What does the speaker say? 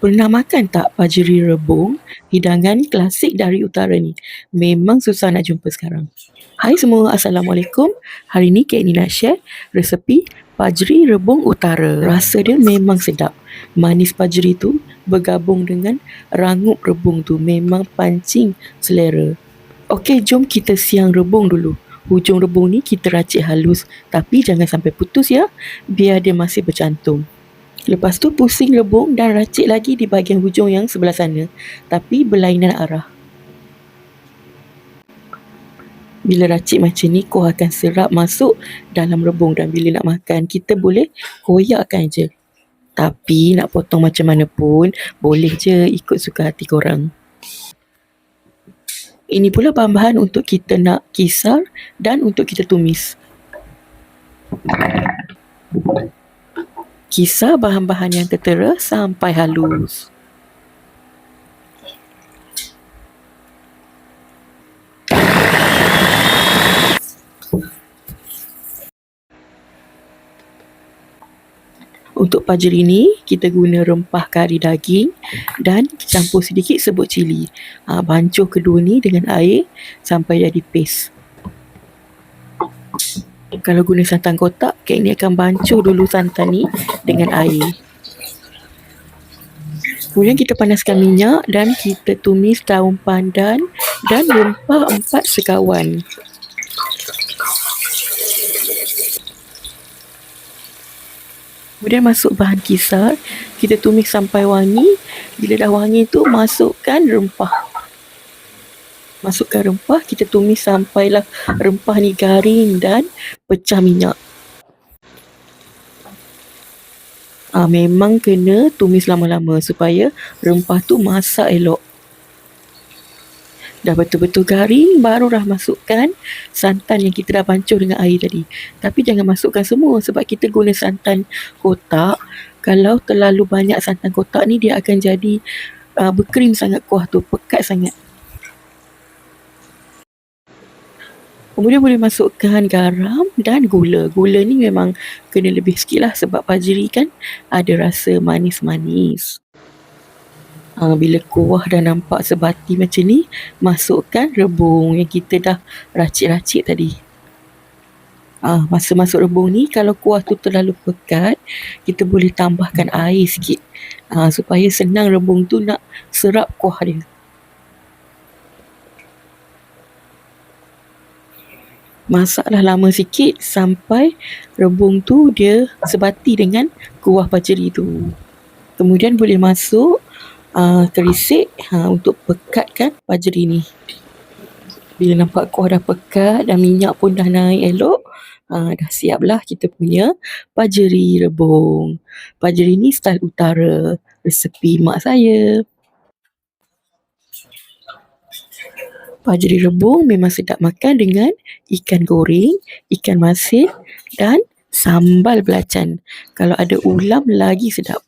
Pernah makan tak pajeri rebung? Hidangan klasik dari utara ni. Memang susah nak jumpa sekarang. Hai semua, Assalamualaikum. Hari ni Kak Ni nak share resepi pajeri rebung utara. Rasa dia memang sedap. Manis pajeri tu bergabung dengan rangup rebung tu. Memang pancing selera. Okey, jom kita siang rebung dulu. Hujung rebung ni kita racik halus. Tapi jangan sampai putus ya. Biar dia masih bercantum. Lepas tu pusing rebung dan racik lagi di bahagian hujung yang sebelah sana. Tapi berlainan arah. Bila racik macam ni, kuah akan serap masuk dalam rebung dan bila nak makan, kita boleh koyakkan je. Tapi nak potong macam mana pun, boleh je ikut suka hati korang. Ini pula bahan-bahan untuk kita nak kisar dan untuk kita tumis. Kisar bahan-bahan yang tertera sampai halus. Untuk pajeri ni, kita guna rempah kari daging dan campur sedikit sebut cili. Ha, bancuh kedua ni dengan air sampai jadi paste. Kalau guna santan kotak, kek ni akan bancuh dulu santan ni dengan air. Kemudian kita panaskan minyak dan kita tumis daun pandan dan rempah empat sekawan. Kemudian masuk bahan kisar, kita tumis sampai wangi. Bila dah wangi tu, masukkan rempah masukkan rempah kita tumis sampailah rempah ni garing dan pecah minyak Ah memang kena tumis lama-lama supaya rempah tu masak elok. Dah betul-betul garing barulah masukkan santan yang kita dah bancuh dengan air tadi. Tapi jangan masukkan semua sebab kita guna santan kotak. Kalau terlalu banyak santan kotak ni dia akan jadi uh, berkrim sangat kuah tu, pekat sangat. Kemudian boleh masukkan garam dan gula. Gula ni memang kena lebih sikit lah sebab pajeri kan ada rasa manis-manis. Ha, bila kuah dah nampak sebati macam ni, masukkan rebung yang kita dah racik-racik tadi. Ha, masa masuk rebung ni, kalau kuah tu terlalu pekat, kita boleh tambahkan air sikit. Ha, supaya senang rebung tu nak serap kuah dia. Masaklah lama sikit sampai rebung tu dia sebati dengan kuah paceri tu. Kemudian boleh masuk uh, terisik uh, untuk pekatkan paceri ni. Bila nampak kuah dah pekat dan minyak pun dah naik elok, uh, dah siaplah kita punya pajeri rebung. Pajeri ni style utara, resepi mak saya. Pajeri rebung memang sedap makan dengan ikan goreng, ikan masin dan sambal belacan. Kalau ada ulam lagi sedap.